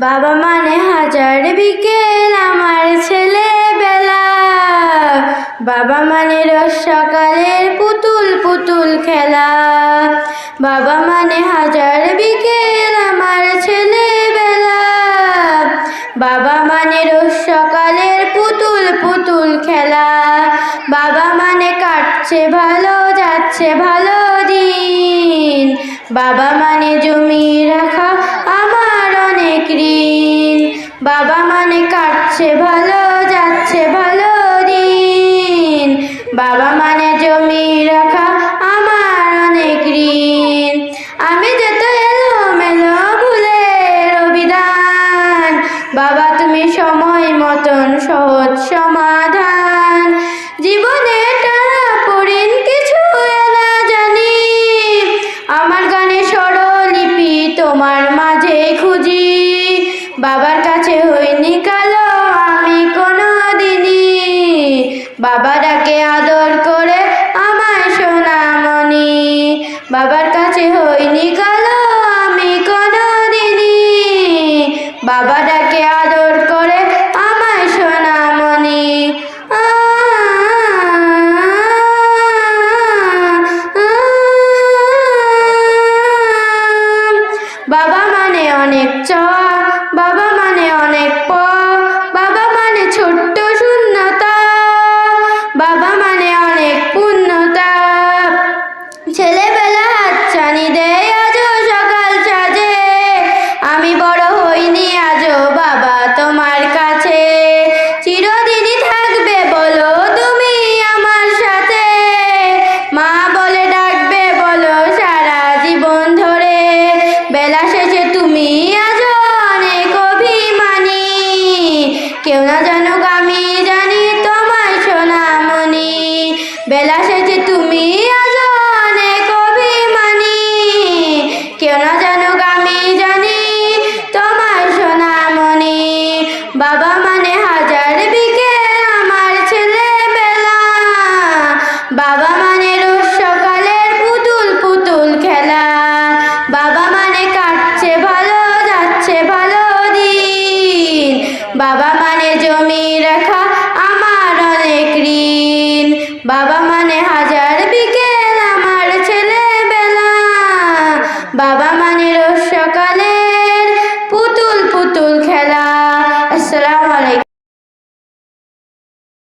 বাবা মানে হাজার বিকেল আমার ছেলেবেলা। বাবা মানে রোজ সকালের পুতুল পুতুল খেলা। বাবা মানে হাজার বিকেল আমার ছেলেবেলা। বাবা মানে রোজ সকালের পুতুল পুতুল খেলা। বাবা মানে কাটছে ভালো, যাচ্ছে ভালো দিন। বাবা মানে জমি বাবা মানে কাটছে, ভালো যাচ্ছে, ভালো দিন বাবা মানে জমি রাখা, আমার অনেক ঋণ। আমি যেত এলো মেলো ভুলের অভিধান, বাবা তুমি সময় মতন সহজ সমাধান। জীবনে টানা কিছু এলা জানি, আমার গানে স্বরলিপি তোমার মাঝে খুঁজি। বাবার কাছে হইনি কালো আমি কোনো দিনই বাবা ডাকে আদর করে আমায় সোনামণি। বাবার কাছে হইনি কালো আমি কোনো দিনই বাবা ডাকে আদর করে আমায় সোনামণি। বাবা মানে অনেক চ কেউ না জানুক আমি জানি তোমায় সোনামণি। বেলা সেজে তুমি বাবা মানে রোজ সকালে